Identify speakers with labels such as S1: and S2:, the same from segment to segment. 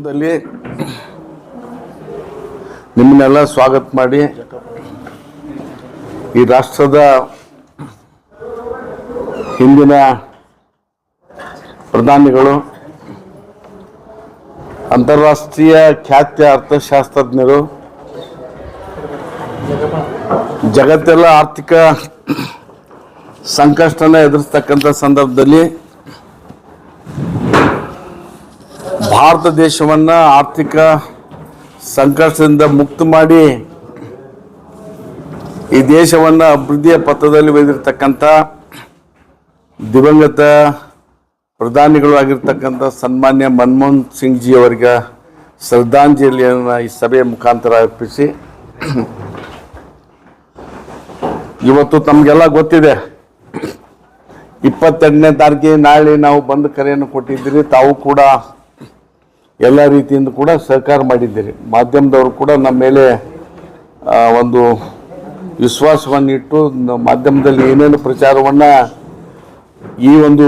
S1: ಕಾರ್ಯಕ್ರಮದಲ್ಲಿ ನಿಮ್ಮನ್ನೆಲ್ಲ ಸ್ವಾಗತ ಮಾಡಿ ಈ ರಾಷ್ಟ್ರದ ಹಿಂದಿನ ಪ್ರಧಾನಿಗಳು, ಅಂತಾರಾಷ್ಟ್ರೀಯ ಖ್ಯಾತಿಯ ಅರ್ಥಶಾಸ್ತ್ರಜ್ಞರು, ಜಗತ್ತೆಲ್ಲ ಆರ್ಥಿಕ ಸಂಕಷ್ಟನ ಎದುರಿಸ್ತಕ್ಕಂಥ ಸಂದರ್ಭದಲ್ಲಿ ಭಾರತ ದೇಶವನ್ನು ಆರ್ಥಿಕ ಸಂಕಷ್ಟದಿಂದ ಮುಕ್ತ ಮಾಡಿ ಈ ದೇಶವನ್ನು ಅಭಿವೃದ್ಧಿಯ ಪಥದಲ್ಲಿ ಒಯ್ದಿರ್ತಕ್ಕಂಥ ದಿವಂಗತ ಪ್ರಧಾನಿಗಳು ಆಗಿರ್ತಕ್ಕಂಥ ಸನ್ಮಾನ್ಯ ಮನಮೋಹನ್ ಸಿಂಗ್ ಜಿ ಅವರಿಗೆ ಶ್ರದ್ಧಾಂಜಲಿಯನ್ನು ಈ ಸಭೆಯ ಮುಖಾಂತರ ಅರ್ಪಿಸಿ. ಇವತ್ತು ತಮಗೆಲ್ಲ ಗೊತ್ತಿದೆ. ಇಪ್ಪತ್ತೆಂಟನೇ ತಾರೀಕಿಗೆ ನಾಳೆ ನಾವು ಬಂದು ಕರೆಯನ್ನು ಕೊಟ್ಟಿದ್ದೀರಿ. ತಾವು ಕೂಡ ಎಲ್ಲ ರೀತಿಯಿಂದ ಕೂಡ ಸಹಕಾರ ಮಾಡಿದ್ದೀರಿ. ಮಾಧ್ಯಮದವರು ಕೂಡ ನಮ್ಮ ಮೇಲೆ ಒಂದು ವಿಶ್ವಾಸವನ್ನು ಇಟ್ಟು ನ- ಮಾಧ್ಯಮದಲ್ಲಿ ಏನೇನು ಪ್ರಚಾರವನ್ನು ಈ ಒಂದು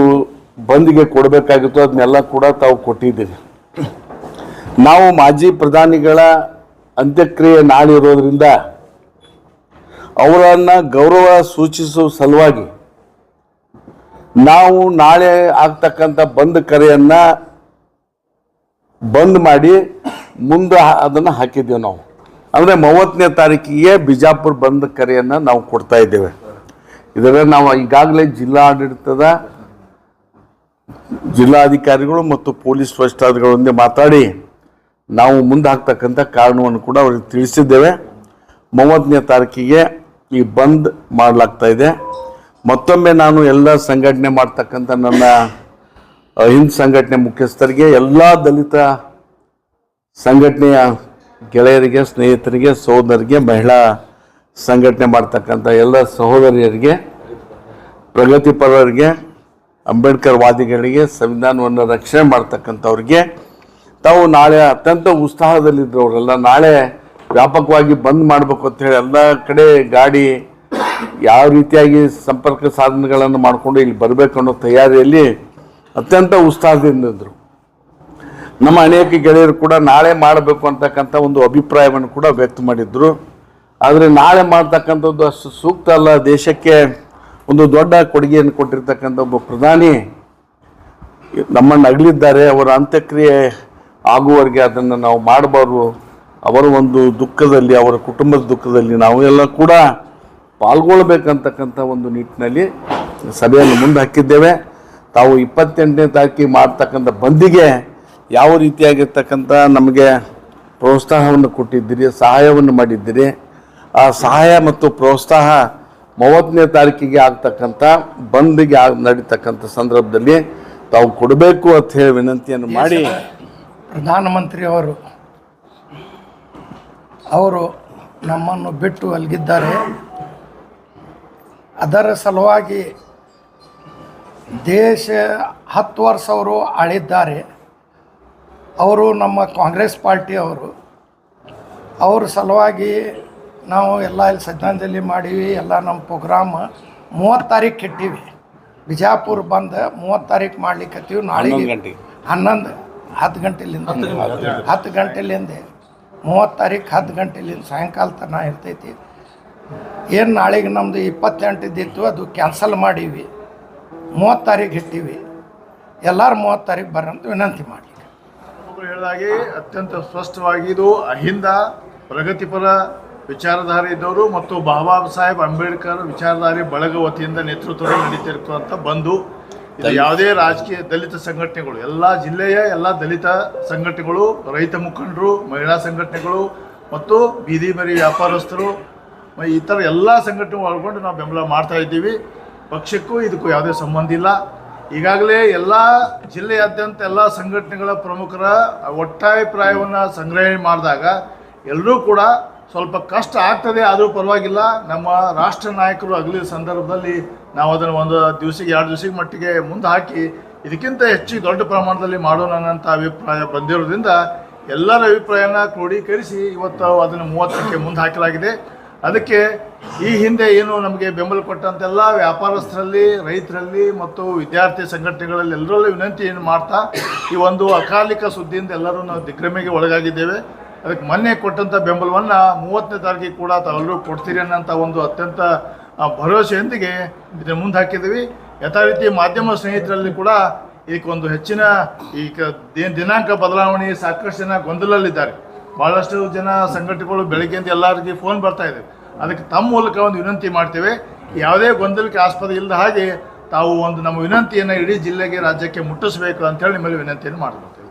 S1: ಬಂದ್ಗೆ ಕೊಡಬೇಕಾಗಿತ್ತು ಅದನ್ನೆಲ್ಲ ಕೂಡ ತಾವು ಕೊಟ್ಟಿದ್ದೀರಿ. ನಾವು ಮಾಜಿ ಪ್ರಧಾನಿಗಳ ಅಂತ್ಯಕ್ರಿಯೆ ನಾಳೆ ಇರೋದ್ರಿಂದ ಅವರನ್ನು ಗೌರವ ಸೂಚಿಸುವ ಸಲುವಾಗಿ ನಾವು ನಾಳೆ ಆಗ್ತಕ್ಕಂಥ ಬಂದ್ ಕರೆಯನ್ನ ಬಂದ್ ಮಾಡಿ ಮುಂದೆ ಅದನ್ನು ಹಾಕಿದ್ದೇವೆ ನಾವು. ಅಂದರೆ ಮೂವತ್ತನೇ ತಾರೀಕಿಗೆ ಬಿಜಾಪುರ ಬಂದ್ ಕರೆಯನ್ನು ನಾವು ಕೊಡ್ತಾ ಇದ್ದೇವೆ. ಇದರ ನಾವು ಈಗಾಗಲೇ ಜಿಲ್ಲಾಡಳಿತದ ಜಿಲ್ಲಾಧಿಕಾರಿಗಳು ಮತ್ತು ಪೊಲೀಸ್ ವರಿಷ್ಠಾಧಿಕಾರಿಗಳೊಂದಿಗೆ ಮಾತಾಡಿ ನಾವು ಮುಂದೆ ಹಾಕ್ತಕ್ಕಂಥ ಕಾರಣವನ್ನು ಕೂಡ ಅವರಿಗೆ ತಿಳಿಸಿದ್ದೇವೆ. ಮೂವತ್ತನೇ ತಾರೀಕಿಗೆ ಈ ಬಂದ್ ಮಾಡಲಾಗ್ತಾ ಇದೆ. ಮತ್ತೊಮ್ಮೆ ನಾನು ಎಲ್ಲ ಸಂಘಟನೆ ಮಾಡ್ತಕ್ಕಂಥ ನನ್ನ ಹಿಂದ್ ಸಂಘಟನೆ ಮುಖ್ಯಸ್ಥರಿಗೆ, ಎಲ್ಲ ದಲಿತ ಸಂಘಟನೆಯ ಗೆಳೆಯರಿಗೆ, ಸ್ನೇಹಿತರಿಗೆ ಸಹೋದರಿಗೆ ಮಹಿಳಾ ಸಂಘಟನೆ ಮಾಡ್ತಕ್ಕಂಥ ಎಲ್ಲ ಸಹೋದರಿಯರಿಗೆ, ಪ್ರಗತಿಪರರಿಗೆ, ಅಂಬೇಡ್ಕರ್ ವಾದಿಗಳಿಗೆ, ಸಂವಿಧಾನವನ್ನು ರಕ್ಷಣೆ ಮಾಡ್ತಕ್ಕಂಥವ್ರಿಗೆ, ತಾವು ನಾಳೆ ಅತ್ಯಂತ ಉತ್ಸಾಹದಲ್ಲಿದ್ದವರೆಲ್ಲ ನಾಳೆ ವ್ಯಾಪಕವಾಗಿ ಬಂದ್ ಮಾಡಬೇಕು ಅಂತ ಹೇಳಿ ಎಲ್ಲ ಕಡೆ ಗಾಡಿ ಯಾವ ರೀತಿಯಾಗಿ ಸಂಪರ್ಕ ಸಾಧನಗಳನ್ನು ಮಾಡಿಕೊಂಡು ಇಲ್ಲಿ ಬರಬೇಕು ಅನ್ನೋ ತಯಾರಿಯಲ್ಲಿ ಅತ್ಯಂತ ಉತ್ಸಾಹದಿಂದ ಇದ್ದರು ನಮ್ಮ ಅನೇಕ ಗೆಳೆಯರು ಕೂಡ ನಾಳೆ ಮಾಡಬೇಕು ಅಂತಕ್ಕಂಥ ಒಂದು ಅಭಿಪ್ರಾಯವನ್ನು ಕೂಡ ವ್ಯಕ್ತ ಮಾಡಿದ್ರು. ಆದರೆ ನಾಳೆ ಮಾಡ್ತಕ್ಕಂಥದ್ದು ಅಷ್ಟು ಸೂಕ್ತ ಅಲ್ಲ. ದೇಶಕ್ಕೆ ಒಂದು ದೊಡ್ಡ ಕೊಡುಗೆಯನ್ನು ಕೊಟ್ಟಿರ್ತಕ್ಕಂಥ ಒಬ್ಬ ಪ್ರಧಾನಿ ನಮ್ಮನ್ನು ಅಗಲಿದ್ದಾರೆ. ಅವರ ಅಂತ್ಯಕ್ರಿಯೆ ಆಗುವವರೆಗೆ ಅದನ್ನು ನಾವು ಮಾಡಬಾರ್ದು. ಅವರ ಒಂದು ದುಃಖದಲ್ಲಿ, ಅವರ ಕುಟುಂಬದ ದುಃಖದಲ್ಲಿ ನಾವು ಎಲ್ಲ ಕೂಡ ಪಾಲ್ಗೊಳ್ಬೇಕಂತಕ್ಕಂಥ ಒಂದು ನಿಟ್ಟಿನಲ್ಲಿ ಸಭೆಯನ್ನು ಮುಂದೆ ಹಾಕಿದ್ದೇವೆ. ತಾವು ಇಪ್ಪತ್ತೆಂಟನೇ ತಾರೀಕಿಗೆ ಮಾಡ್ತಕ್ಕಂಥ ಬಂದಿಗೆ ಯಾವ ರೀತಿಯಾಗಿರ್ತಕ್ಕಂಥ ನಮಗೆ ಪ್ರೋತ್ಸಾಹವನ್ನು ಕೊಟ್ಟಿದ್ದೀರಿ ಸಹಾಯವನ್ನು ಮಾಡಿದ್ದೀರಿ ಆ ಸಹಾಯ ಮತ್ತು ಪ್ರೋತ್ಸಾಹ ಮೂವತ್ತನೇ ತಾರೀಕಿಗೆ ಆಗ್ತಕ್ಕಂಥ ಬಂದಿಗೆ ಆಗ ನಡೀತಕ್ಕಂಥ ಸಂದರ್ಭದಲ್ಲಿ ತಾವು ಕೊಡಬೇಕು ಅಂತ ಹೇಳಿ ವಿನಂತಿಯನ್ನು ಮಾಡಿ.
S2: ಪ್ರಧಾನಮಂತ್ರಿಯವರು ಅವರು ಅವರು ನಮ್ಮನ್ನು ಬಿಟ್ಟು ಅಲ್ಲಿಗಿದ್ದಾರೆ ಅದರ ಸಲುವಾಗಿ ದೇಶ ಹತ್ತು ವರ್ಷ ಅವರು ಆಳಿದ್ದಾರೆ ಅವರು ನಮ್ಮ ಕಾಂಗ್ರೆಸ್ ಪಾರ್ಟಿ ಅವರು. ಅವ್ರ ಸಲುವಾಗಿ ನಾವು ಎಲ್ಲ ಇಲ್ಲಿ ಶ್ರದ್ಧಾಂಜಲಿ ಮಾಡೀವಿ ಎಲ್ಲ ನಮ್ಮ ಪ್ರೋಗ್ರಾಮ್ ಮೂವತ್ತು ತಾರೀಕು ಇಟ್ಟೀವಿ ಬಿಜಾಪುರ ಬಂದು ಮೂವತ್ತು ತಾರೀಕು ಮಾಡ್ಲಿಕ್ಕತ್ತೀವಿ ನಾಳೆಗೆ
S1: ಹನ್ನೊಂದು
S2: ಹತ್ತು ಗಂಟೆಲಿಂದ. ಹತ್ತು ಗಂಟೆಲಿಂದ. ಮೂವತ್ತು ತಾರೀಕು ಹತ್ತು ಗಂಟೆಲಿಂದ ಸಾಯಂಕಾಲ ತನಕ ಇರ್ತೈತಿ. ಏನು ನಾಳೆಗೆ ನಮ್ಮದು ಇಪ್ಪತ್ತೆಂಟದಿತ್ತು ಅದು ಕ್ಯಾನ್ಸಲ್ ಮಾಡೀವಿ. ಮೂವತ್ತು ತಾರೀಕು ಇಟ್ಟೀವಿ. ಎಲ್ಲರೂ ಮೂವತ್ತು ತಾರೀಕು ಬರಂತ ವಿನಂತಿ ಮಾಡಿ
S3: ಹೇಳಿದಾಗಿ ಹೇಳಿದಾಗೆ ಅತ್ಯಂತ ಸ್ಪಷ್ಟವಾಗಿ ಇದು ಅಹಿಂದ ಪ್ರಗತಿಪರ ವಿಚಾರಧಾರೆ ಇದ್ದವರು ಮತ್ತು ಬಾಬಾ ಸಾಹೇಬ್ ಅಂಬೇಡ್ಕರ್ ವಿಚಾರಧಾರೆ ಬಳಗ ವತಿಯಿಂದ ನೇತೃತ್ವದಲ್ಲಿ ನಡೀತಿರ್ತಕ್ಕಂಥ ಬಂದು ಇದು ಯಾವುದೇ ರಾಜಕೀಯ ದಲಿತ ಸಂಘಟನೆಗಳು ಎಲ್ಲ ಜಿಲ್ಲೆಯ ಎಲ್ಲ ದಲಿತ ಸಂಘಟನೆಗಳು ರೈತ ಮುಖಂಡರು ಮಹಿಳಾ ಸಂಘಟನೆಗಳು ಮತ್ತು ಬೀದಿ ಮರಿ ವ್ಯಾಪಾರಸ್ಥರು ಈ ಥರ ಎಲ್ಲ ಸಂಘಟನೆ ಒಳಗೊಂಡು ನಾವು ಬೆಂಬಲ ಮಾಡ್ತಾ ಇದ್ದೀವಿ. ಪಕ್ಷಕ್ಕೂ ಇದಕ್ಕೂ ಯಾವುದೇ ಸಂಬಂಧ ಇಲ್ಲ. ಈಗಾಗಲೇ ಎಲ್ಲ ಜಿಲ್ಲೆಯಾದ್ಯಂತ ಎಲ್ಲ ಸಂಘಟನೆಗಳ ಪ್ರಮುಖರ ಒಟ್ಟಾಭಿಪ್ರಾಯವನ್ನು ಸಂಗ್ರಹಣೆ ಮಾಡಿದಾಗ ಎಲ್ಲರೂ ಕೂಡ ಸ್ವಲ್ಪ ಕಷ್ಟ ಆಗ್ತದೆ, ಆದರೂ ಪರವಾಗಿಲ್ಲ. ನಮ್ಮ ರಾಷ್ಟ್ರ ನಾಯಕರು ಅಗಲಿದ ಸಂದರ್ಭದಲ್ಲಿ ನಾವು ಅದನ್ನು ಒಂದು ದಿವಸಕ್ಕೆ ಎರಡು ದಿವಸಕ್ಕೆ ಮಟ್ಟಿಗೆ ಮುಂದೆ ಹಾಕಿ ಇದಕ್ಕಿಂತ ಹೆಚ್ಚು ದೊಡ್ಡ ಪ್ರಮಾಣದಲ್ಲಿ ಮಾಡೋಣ ಅನ್ನೋಂಥ ಅಭಿಪ್ರಾಯ ಬಂದಿರೋದ್ರಿಂದ ಎಲ್ಲರ ಅಭಿಪ್ರಾಯನ ಕ್ರೋಢೀಕರಿಸಿ ಇವತ್ತು ಅದನ್ನು ಮೂವತ್ತಕ್ಕೆ ಮುಂದೆ ಹಾಕಲಾಗಿದೆ ಅದಕ್ಕೆ ಈ ಹಿಂದೆ ಏನು ನಮಗೆ ಬೆಂಬಲ ಕೊಟ್ಟಂತೆಲ್ಲ ವ್ಯಾಪಾರಸ್ಥರಲ್ಲಿ, ರೈತರಲ್ಲಿ ಮತ್ತು ವಿದ್ಯಾರ್ಥಿ ಸಂಘಟನೆಗಳಲ್ಲಿ ಎಲ್ಲರಲ್ಲೂ ವಿನಂತಿ ಏನು ಮಾಡ್ತಾ, ಈ ಒಂದು ಅಕಾಲಿಕ ಸುದ್ದಿಯಿಂದ ಎಲ್ಲರೂ ನಾವು ದಿಗ್ಭ್ರಮೆಗೆ ಒಳಗಾಗಿದ್ದೇವೆ. ಅದಕ್ಕೆ ಮೊನ್ನೆ ಕೊಟ್ಟಂಥ ಬೆಂಬಲವನ್ನು ಮೂವತ್ತನೇ ತಾರೀಕಿಗೆ ಕೂಡ ತಾವೆಲ್ಲರೂ ಕೊಡ್ತೀರಿ ಅನ್ನೋಂಥ ಒಂದು ಅತ್ಯಂತ ಭರವಸೆಯೊಂದಿಗೆ ಇದನ್ನು ಮುಂದೆ ಹಾಕಿದ್ದೀವಿ ಯಥಾ ರೀತಿ ಮಾಧ್ಯಮ ಸ್ನೇಹಿತರಲ್ಲಿ ಕೂಡ ಇದಕ್ಕೊಂದು ಹೆಚ್ಚಿನ ಈ ಕ- ದಿ- ದಿನಾಂಕ ಬದಲಾವಣೆ ಸಾಕಷ್ಟು ಜನ ಗೊಂದಲಲ್ಲಿದ್ದಾರೆ ಭಾಳಷ್ಟು ಜನ ಸಂಘಟನೆಗಳು ಬೆಳಗ್ಗೆಯಿಂದ ಎಲ್ಲರಿಗೆ ಫೋನ್ ಬರ್ತಾ ಇದೆ. ಅದಕ್ಕೆ ತಮ್ಮ ಮೂಲಕ ಒಂದು ವಿನಂತಿ ಮಾಡ್ತೇವೆ. ಯಾವುದೇ ಗೊಂದಲಕ್ಕೆ ಆಸ್ಪದ ಇಲ್ಲದ ಹಾಗೆ ತಾವು ಒಂದು ನಮ್ಮ ವಿನಂತಿಯನ್ನು ಇಡೀ ಜಿಲ್ಲೆಗೆ, ರಾಜ್ಯಕ್ಕೆ ಮುಟ್ಟಿಸಬೇಕು ಅಂತೇಳಿ ನಿಮ್ಮಲ್ಲಿ ವಿನಂತಿಯನ್ನು ಮಾಡ್ಕೊಳ್ತೇವೆ.